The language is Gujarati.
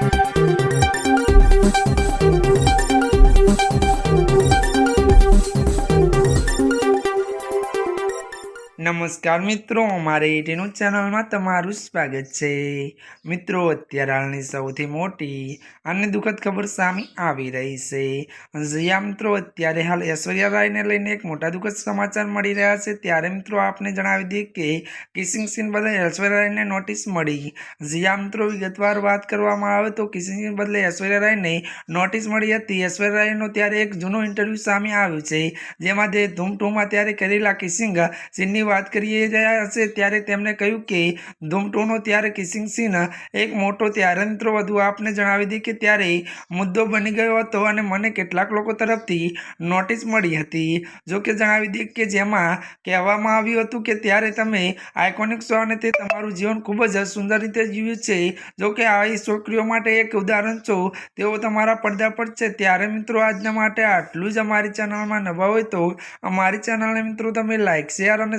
Thank you. નમસ્કાર મિત્રો, અમારે એટીનું ચેનલમાં તમારું સ્વાગત છે. મિત્રો, અત્યારે હાલની સૌથી મોટી અને દુઃખદ ખબર સામે આવી રહી છે. જ્યાં મિત્રો, અત્યારે હાલ ઐશ્વર્યા રાયને લઈને એક મોટા દુઃખદ સમાચાર મળી રહ્યા છે. ત્યારે મિત્રો, આપને જણાવી દઈએ કે કિસિંગ સીન બદલે ઐશ્વર્યા રાયને નોટિસ મળી. જ્યાં મિત્રો, વિગતવાર વાત કરવામાં આવે તો કિસિંગ સીન બદલે ઐશ્વર્યા રાયને નોટિસ મળી હતી. ઐશ્વર્યા રાયનો ત્યારે એક જૂનો ઇન્ટરવ્યૂ સામે આવ્યું છે. જેમાં તે ધૂમ અત્યારે ત્યારે કરેલા કિસિંગ સીનની વાત કરીએ હશે ત્યારે તેમણે કહ્યું કે ધૂમટોનો ત્યારે કિસિંગ સિંહ એક મોટો ત્યારે મિત્રો વધુ આપને જણાવી દી કે ત્યારે મુદ્દો બની ગયો હતો અને મને કેટલાક લોકો તરફથી નોટિસ મળી હતી. જો કે જણાવી દઈએ કે જેમાં કહેવામાં આવ્યું હતું કે ત્યારે તમે આઇકોનિક છો અને તે તમારું જીવન ખૂબ જ સુંદર રીતે જીવ્યું છે. જો કે આવી છોકરીઓ માટે એક ઉદાહરણ છો. તેઓ તમારા પડદા પર છે. ત્યારે મિત્રો આજના માટે આટલું જ અમારી ચેનલમાં નવા હોય તો અમારી ચેનલને મિત્રો તમે લાઇક શેર અને